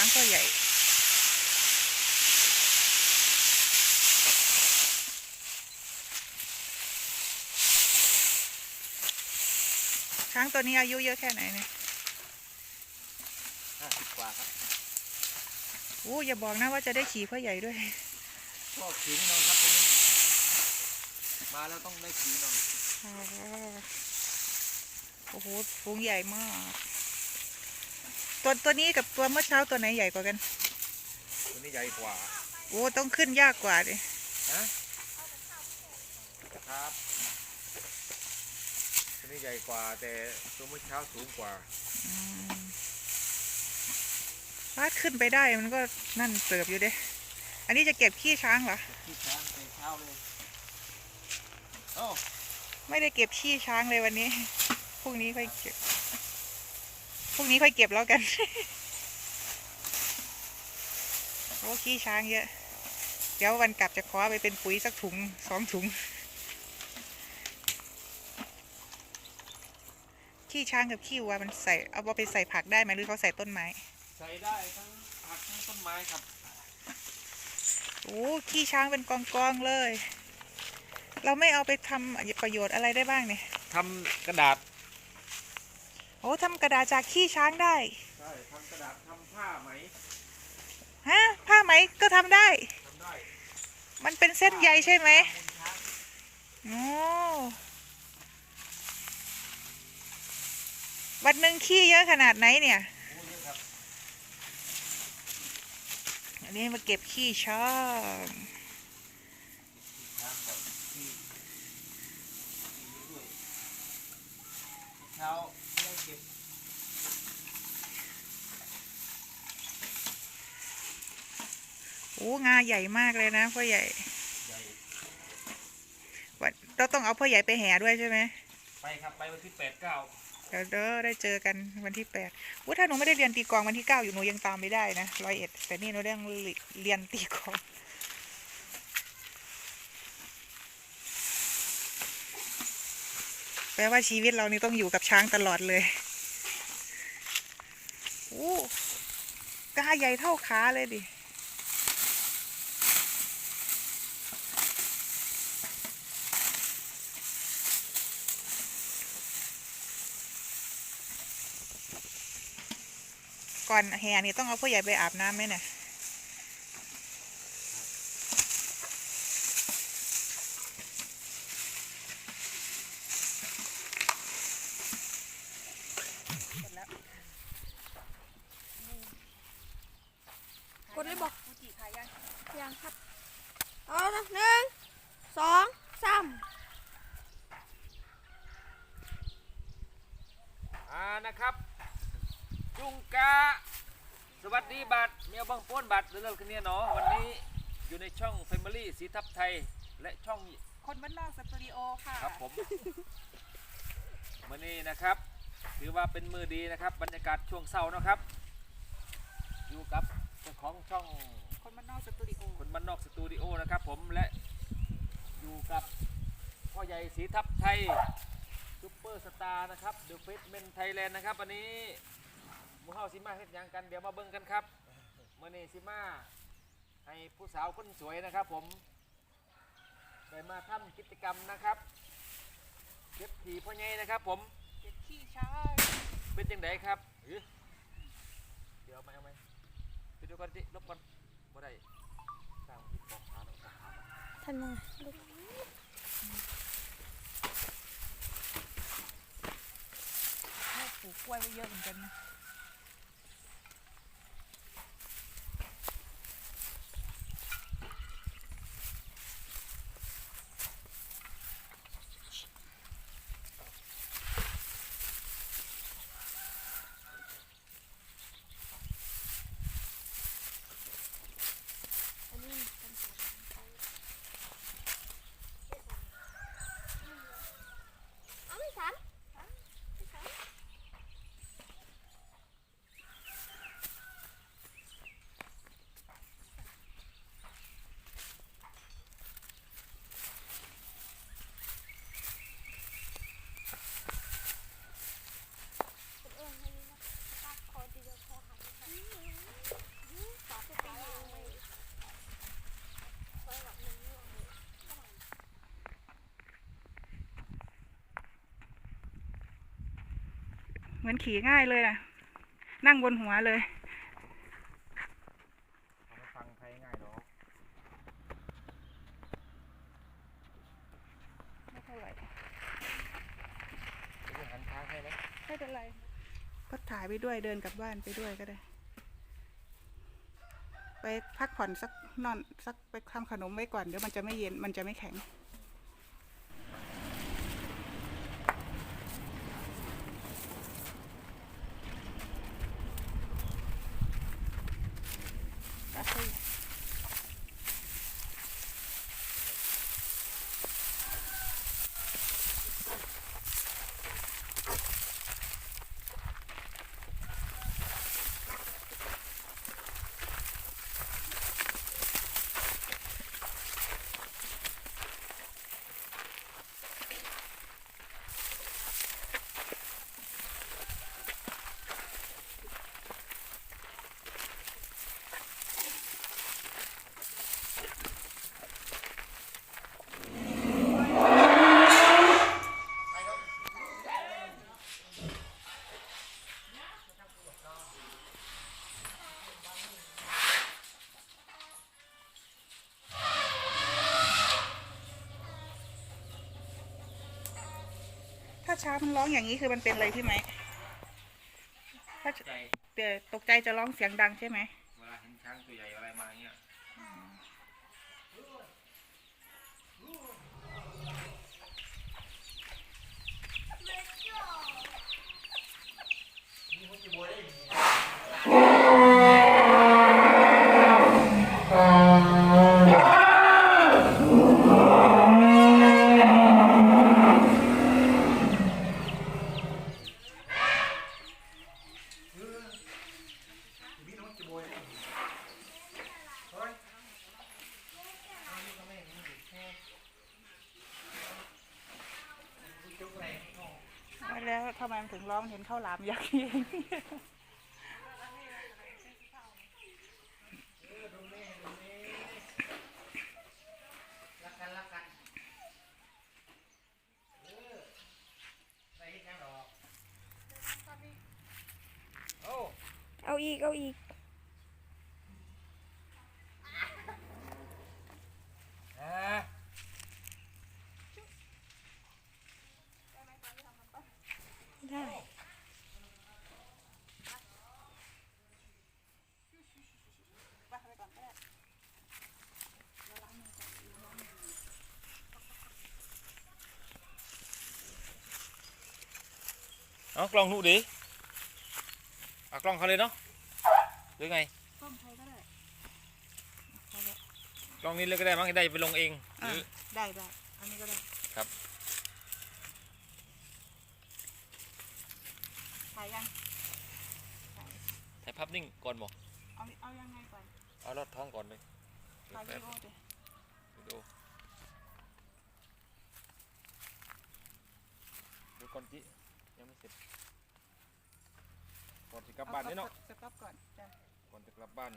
ช้างตัวใหญ่ ช้างตัวนี้อายุเยอะแค่ไหนเนี่ยห้าสิบกว่าครับอู้อย่าบอกนะว่าจะได้ขี่พ่อใหญ่ด้วยก็ขี่แน่นอนครับตัวนี้ มาแล้วต้องได้ขี่แน่นอนอ๋อโอ้โหฟูงใหญ่มาก ตัวตัวนี้กับตัวเมื่อเช้าตัวไหนใหญ่กว่ากัน ตัวนี้ใหญ่กว่า โอ้ต้องขึ้นยากกว่าดิฮะครับตัวนี้ใหญ่กว่า แต่ตัวเมื่อเช้าสูงกว่าอืมพาดขึ้นไปได้มันก็นั่นเติบอยู่เด้อันนี้จะเก็บขี้ช้างเหรอที่ช้างแต่เช้าเลยโอ้ไม่ได้เก็บขี้ช้างเลยวันนี้พรุ่งนี้ค่อยเก็บ พรุ่งนี้ค่อยเก็บแล้วกันโอ้ขี้ช้างเยอะ เดี๋ยววันกลับจะขอไปเป็นปุ๋ยสักถุงสองถุง ขี้ช้างกับขี้วัวมันใส่เอาไปใส่ผักได้ไหมหรือเขาใส่ต้นไม้ ใส่ได้ทั้งผักทั้งต้นไม้ครับโอ้ขี้ช้างเป็นกองๆเลย เราไม่เอาไปทำประโยชน์อะไรได้บ้างเนี่ยทำกระดาษ โอ้ทำกระดาษจากขี้ช้างได้ ใช่ทำกระดาษทำผ้าไหมฮะผ้าไหมก็ทำได้ ทำได้มันเป็นเส้นใยใช่ไหมมูลช้างโอ้วันหนึ่งขี้เยอะขนาดไหนเนี่ยโอ้เยอะครับอันนี้มาเก็บขี้ช้างช้างก่อนที่ที่ด้วยเช้าไม่ได้ เก็บโอ้งาใหญ่มากเลยนะพ่อใหญ่ใหญ่วันเราต้องเอาพ่อใหญ่ไปแห่ด้วยใช่ไหมไปครับไปวันที่แปดเก้าเดี๋ยวเด้อได้เจอกันวันที่แปดอู้ถ้าหนูไม่ได้เรียนตีกลองวันที่เก้าอยู่หนูยังตามไม่ได้นะร้อยเอ็ดแต่นี่หนูได้เรียนตีกลอง แป ลว่าชีวิตเรานี่ต้องอยู่กับช้างตลอดเลยโอ้กาใหญ่เท่าขาเลยดิก่อนแห่นี่ต้องเอาผู้ใหญ่ไปอาบน้ำไหมเนี่ย ดเลยบอกฟูจิขายยังยังครับ เอานะหนึ่งสองสามอ่านะครับ จุงกาสวัสดีบัตรเมียบังป้นบัตรเรื่องๆกันเนี่ยเนาะวันนี้อยู่ในช่อง Family สีทับไทยและช่องคนบ้านนอกสตูดิโอค่ะครับผมมื่อนี้นะครับ ถือว่าเป็นมือดีนะครับ บรรยากาศช่วงเศร้านะครับ อยู่กับเจ้าของช่องคนบ้านนอกสตูดิโอคนบ้านนอกสตูดิโอนะครับผมและอยู่กับพ่อใหญ่สีทับไทยซูเปอร์สตาร์นะครับเดอะเฟสเมนไทยแลนด์นะครับวันนี้หมูเฮาซิมาเฮ็ดหยังกันเดี๋ยวมาเบิ่งกันครับมื่อนี้ซิมาให้ผู้สาวคนสวยนะครับผมได้มาทำกิจกรรมนะครับเก็บขี่พ่อใหญ่นะครับผมเก็บขี้ช้างเป็นยังไงครับอื้อเดี๋ยวเอาไหมเอาไหมไป ดูก่อนสิลบก่อนบ่ได้สร้างติดกอกขาแล้วกองขาแล้วทำยังไงลูกปลูกกล้วยไว้เยอะเหมือนกันนะ Sam? มือนขี่ง่ายเลยนะนั่งบนหัวเลยเอาไปฟังใครง่ายหรอไม่เท่าไหร่จะหันทางให้ไหมไม่เป็นไรก็ถ่ายไปด้วยเดินกลับบ้านไปด้วยก็ได้ ไปพักผ่อนสักนอนสักไปทำขนมไว้ก่อนเดี๋ยวมันจะไม่เย็นมันจะไม่แข็ง ถ้าช้างมันร้องอย่างนี้คือมันเป็นอะไรพี่ไหมถ้าเดี๋ยวตกใจจะร้องเสียงดังใช่ไหมเวลาเห็นช้างตัวใหญ่ แล้วทำไมมันถึงร้องเห็นข้าวหลามยักษ์เองรักกันรักกันเออใส่ยังหรอโอ้เอาอีก เอาอีก อ่า ได้ เอากล้องหนูดิเอากล้องเขาเลยเนาะหรือไงต้มใครก็ได้กล้องนี้เลยก็ได้มั้งได้ไปลงเองหอะรือได้ได้อันนี้ก็ได้ครับถ่ายยังถ่ายภาพนิ่งก่อนบอกเอาเอายังไงก่อนเอาลอดท้องก่อนเลยถ่ายวิแป๊ดีบโอดิดูดูก่อนจิ ยังไม่เสร็จก่อนจะกลับบ้านนี่เนาะสต็อปก่อนจ้ะก่อนจะกลับบ้าน